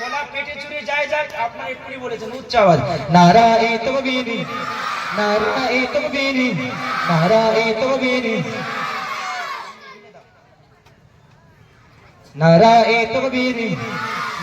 গলা কেটে চুরে এক্ষুনি বলেছেন? উচ্চ আওয়াজ। নারায়ে তকবীর নারায়ে তকবীর নারায়ে তকবীর। নারায়ে তকবীর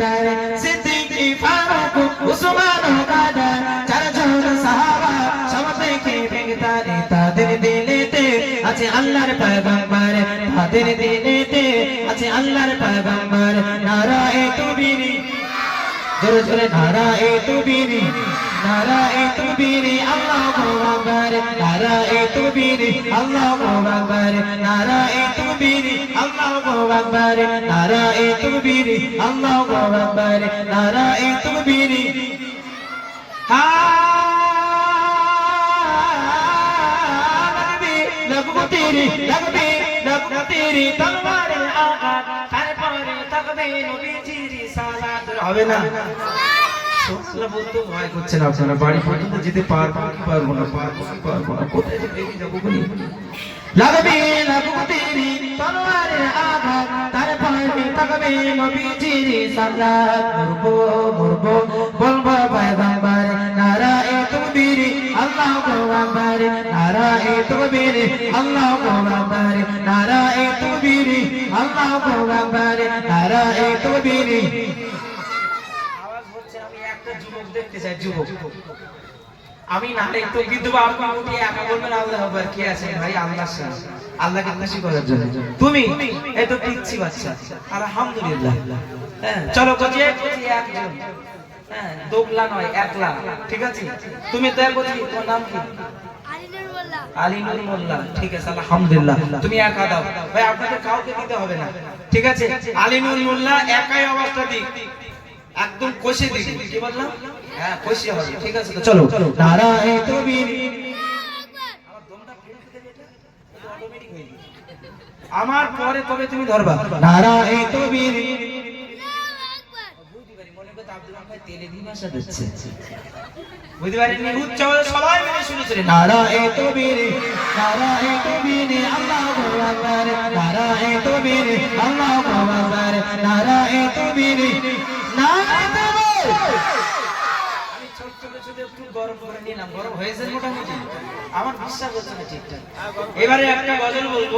থেকে সিদ্দিকি ফারুক, উসমান গাদার চারজন সাহাবা, সব থেকে বেগদার তাদের দিলেতে, আছে আল্লাহর পয়গম্বর তাদের দিলেতে, আছে আল্লাহর পয়গম্বর, নারায়ে তুবিরি। জোরে জোরে, নারায়ে তুবিরি। নারায়ে তুবিরি আল্লাহু আকবার নারায়ে তুবিরি আল্লাহু আকবার নারায়ে তুবিরি আল্লাহু আকবার নারায়ে তুবিরি আল্লাহু আকবার নারায়ে তুবিরি হা লাগবে লাগবো তেরি লাগবে লাগবো তেরি তলবারের আঘাত, তারপরে থাকবে নবীজির সালাত। হবে না? সত্যি বলতে, ভয় করছে না আপনারা, বাড়ি পর্যন্ত যেতে পারব, কি পারব না, পারব, কি পারব না, কোথায় যে বেরিয়ে যাব বলি লাগবে, লাগবো তলোয়ারের আঘাত তারপরে থাকবে নবীজির সালাত মরবো মরবো, বলব পয়গম্বর, নারায়ে তুকবীর, আল্লাহু আকবার নারায়ে তুকবীর, আল্লাহু আকবার নারায়ে তুকবীর, আল্লাহু আকবার নারায়ে তুকবীর। দেখতে যুবক। আমি না একটু একা বলবেন আল্লাহ আকবার কি আছে ভাই? আল্লাহর সাথে। আল্লাহকে খুশি করার জন্য। তুমি? এই তো পিচ্ছি বাচ্চা। আলহামদুলিল্লাহ। হ্যাঁ চলো একজন। হ্যাঁ দোগলা নয়, একলা। ঠিক আছে? তুমি তো তোমার নাম কি? আলিনুর মোল্লা। ঠিক আছে, আলহামদুলিল্লাহ। তুমি একা দাও। ভাই আপনাদের কাউকে দিতে হবে না। ঠিক আছে? আলিনুর মোল্লা, একাই অবস্থা দিক। একদম কষে দিক কি বললাম হ্যাঁ কষে হবে ঠিক আছে তো চলো। নারায়ে তুমি আমার পরে তবে তুমি ধরবা। নারায়ে তুমি বুঝতে পারিনি উচ্চ আওয়াজে সবাই মিলে শুনেছিলেন। নারায়ে তকবীর নারায়ে তকবীর আল্লাহু আকবার। নারায়ে তকবীর আল্লাহু আকবার। আমার বিশ্বাস হচ্ছে না ঠিকঠাক। এবারে একটা গজল বলব